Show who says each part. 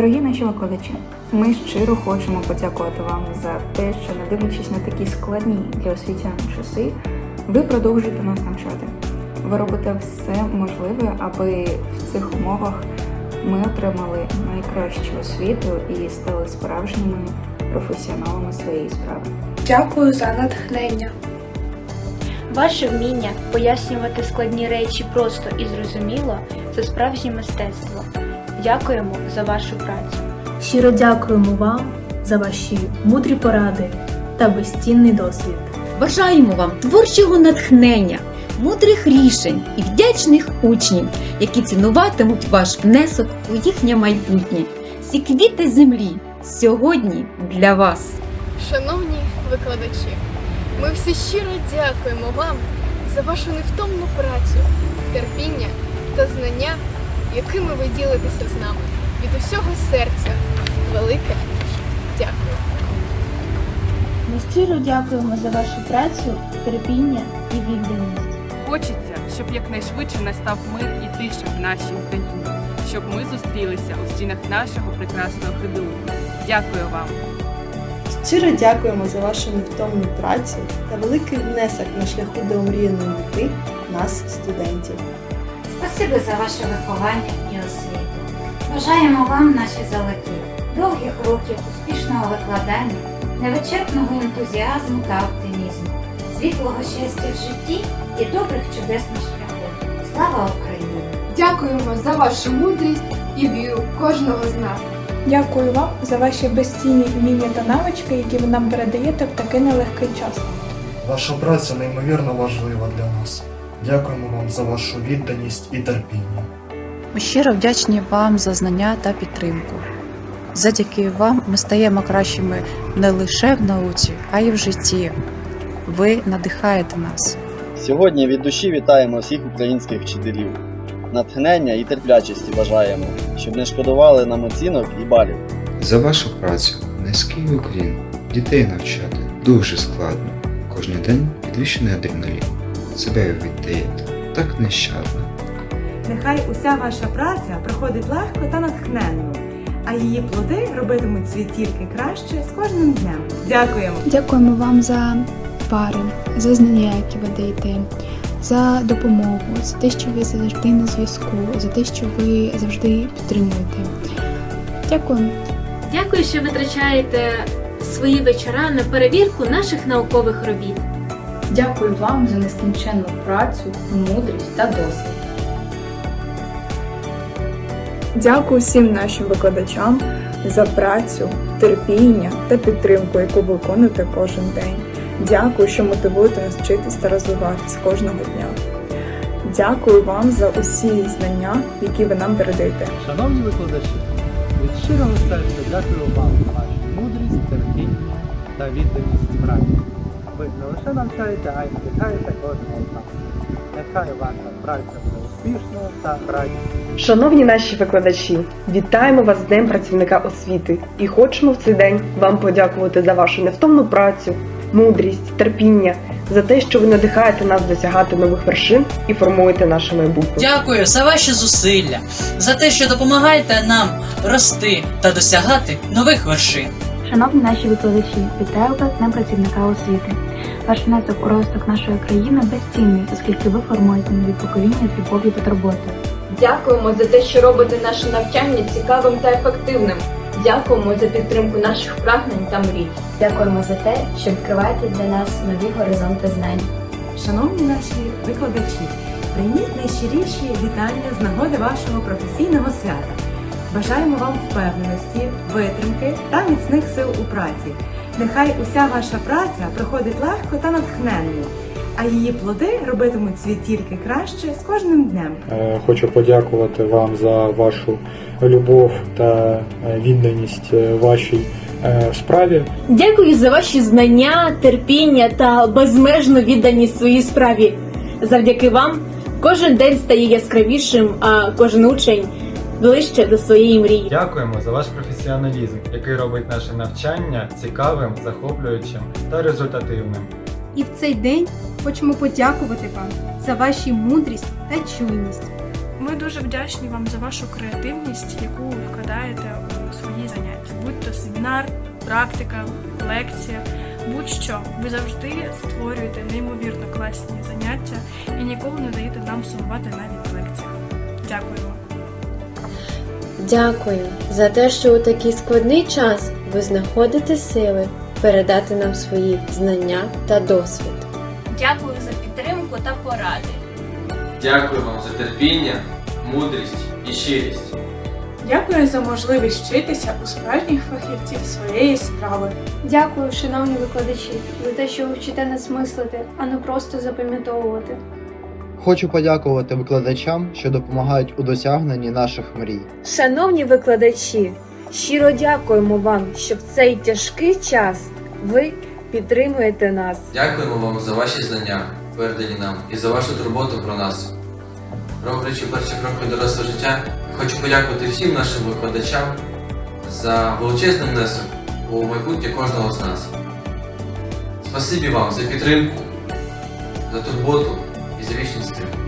Speaker 1: Дорогі наші викладачі, ми щиро хочемо подякувати вам за те, що не дивлячись на такі складні для освітян часи, ви продовжуєте нас навчати. Ви робите все можливе, аби в цих умовах ми отримали найкращу освіту і стали справжніми професіоналами своєї справи.
Speaker 2: Дякую за натхнення.
Speaker 3: Ваше вміння пояснювати складні речі просто і зрозуміло це справжнє мистецтво. Дякуємо за вашу працю.
Speaker 4: Щиро дякуємо вам за ваші мудрі поради та безцінний досвід.
Speaker 5: Бажаємо вам творчого натхнення, мудрих рішень і вдячних учнів, які цінуватимуть ваш внесок у їхнє майбутнє. Всі квіти землі сьогодні для вас.
Speaker 6: Шановні викладачі, ми всі щиро дякуємо вам за вашу невтомну працю, терпіння та знання, якими ви ділитеся з нами. Від усього серця велике дякую.
Speaker 4: Ми щиро дякуємо за вашу працю, терпіння і відданість.
Speaker 7: Хочеться, щоб якнайшвидше настав мир і тиша в нашій Україні, щоб ми зустрілися у стінах нашого прекрасного ХДУ. Дякую вам!
Speaker 8: Щиро дякуємо за вашу невтомну працю та великий внесок на шляху до омріяної мети нас, студентів.
Speaker 9: Спасибі за ваше виховання і освіту. Бажаємо вам, наші золоті, довгих років успішного викладання, невичерпного ентузіазму та оптимізму, світлого щастя в житті і добрих чудесних шляхів. Слава Україні!
Speaker 6: Дякуємо за вашу мудрість і віру кожного з нас.
Speaker 2: Дякую вам за ваші безцінні вміння та навички, які ви нам передаєте в такий нелегкий час.
Speaker 10: Ваша праця неймовірно важлива для нас. Дякуємо вам за вашу відданість і терпіння.
Speaker 11: Ми щиро вдячні вам за знання та підтримку. Завдяки вам ми стаємо кращими не лише в науці, а й в житті. Ви надихаєте нас.
Speaker 12: Сьогодні від душі вітаємо всіх українських вчителів. Натхнення і терплячості бажаємо, щоб не шкодували нам оцінок і балів.
Speaker 13: За вашу працю, низький уклін. Дітей навчати дуже складно. Кожен день підвищений адреналін. Себе віддаєте так нещадно.
Speaker 14: Нехай уся ваша праця проходить легко та натхненно, а її плоди робитимуть світ тільки краще з кожним днем. Дякуємо!
Speaker 2: Дякуємо вам за пари, за знання, які ви даєте, за допомогу, за те, що ви завжди на зв'язку, за те, що ви завжди підтримуєте. Дякуємо.
Speaker 3: Дякую, що витрачаєте свої вечора на перевірку наших наукових робіт.
Speaker 4: Дякую вам за нескінченну працю, мудрість та досвід.
Speaker 2: Дякую всім нашим викладачам за працю, терпіння та підтримку, яку ви виконуєте кожен день. Дякую, що мотивуєте нас вчитись та розвиватись кожного дня. Дякую вам за усі знання, які ви нам передаєте.
Speaker 15: Шановні викладачі, від щирого серця дякую вам за вашу мудрість, терпіння та відданість справі. Ви не лише навчаєте, а й надихаєте кожного з нас. Нехай ваша праця буде успішною та радісною.
Speaker 16: Шановні наші викладачі, вітаємо вас з Днем працівника освіти і хочемо в цей день вам подякувати за вашу невтомну працю, мудрість, терпіння, за те, що ви надихаєте нас досягати нових вершин і формуєте наше майбутнє.
Speaker 17: Дякую за ваші зусилля, за те, що допомагаєте нам рости та досягати нових вершин.
Speaker 1: Шановні наші викладачі, вітаю вас з Днем працівника освіти. Ваш внесок у розвиток нашої країни безцінний, оскільки ви формуєте нові покоління з любов'ю та турботою.
Speaker 18: Дякуємо за те, що робите наше навчання цікавим та ефективним. Дякуємо за підтримку наших прагнень та мрій.
Speaker 9: Дякуємо за те, що відкриваєте для нас нові горизонти знань.
Speaker 14: Шановні наші викладачі, прийміть найщиріші вітання з нагоди вашого професійного свята. Бажаємо вам впевненості, витримки та міцних сил у праці. Нехай уся ваша праця проходить легко та натхненно, а її плоди робитимуть світ тільки краще з кожним днем.
Speaker 19: Е, Хочу подякувати вам за вашу любов та е, відданість е, вашій справі.
Speaker 4: Дякую за ваші знання, терпіння та безмежну відданість своїй справі. Завдяки вам кожен день стає яскравішим, а кожен учень ближче до своєї мрії.
Speaker 15: Дякуємо за ваш професіоналізм, який робить наше навчання цікавим, захоплюючим та результативним.
Speaker 2: І в цей день хочемо подякувати вам за ваші мудрість та чуйність.
Speaker 6: Ми дуже вдячні вам за вашу креативність, яку ви вкладаєте у
Speaker 20: свої заняття, будь то семінар, практика, лекція, будь-що. Ви завжди створюєте неймовірно класні заняття і ніколи не даєте нам сумувати навіть на лекціях. Дякуємо.
Speaker 21: Дякую за те, що у такий складний час ви знаходите сили передати нам свої знання та досвід.
Speaker 3: Дякую за підтримку та поради.
Speaker 22: Дякую вам за терпіння, мудрість і щирість.
Speaker 2: Дякую за можливість вчитися у справжніх фахівців своєї справи.
Speaker 3: Дякую, шановні викладачі, за те, що ви вчите нас мислити, а не просто запам'ятовувати.
Speaker 12: Хочу подякувати викладачам, що допомагають у досягненні наших мрій.
Speaker 23: Шановні викладачі, щиро дякуємо вам, що в цей тяжкий час ви підтримуєте нас.
Speaker 22: Дякуємо вам за ваші знання, передані нам, і за вашу турботу про нас. Роблячи перші кроки дорослого життя, хочу подякувати всім нашим викладачам за величезний внесок у майбутнє кожного з нас. Спасибі вам за підтримку, за турботу і за вічний стиль.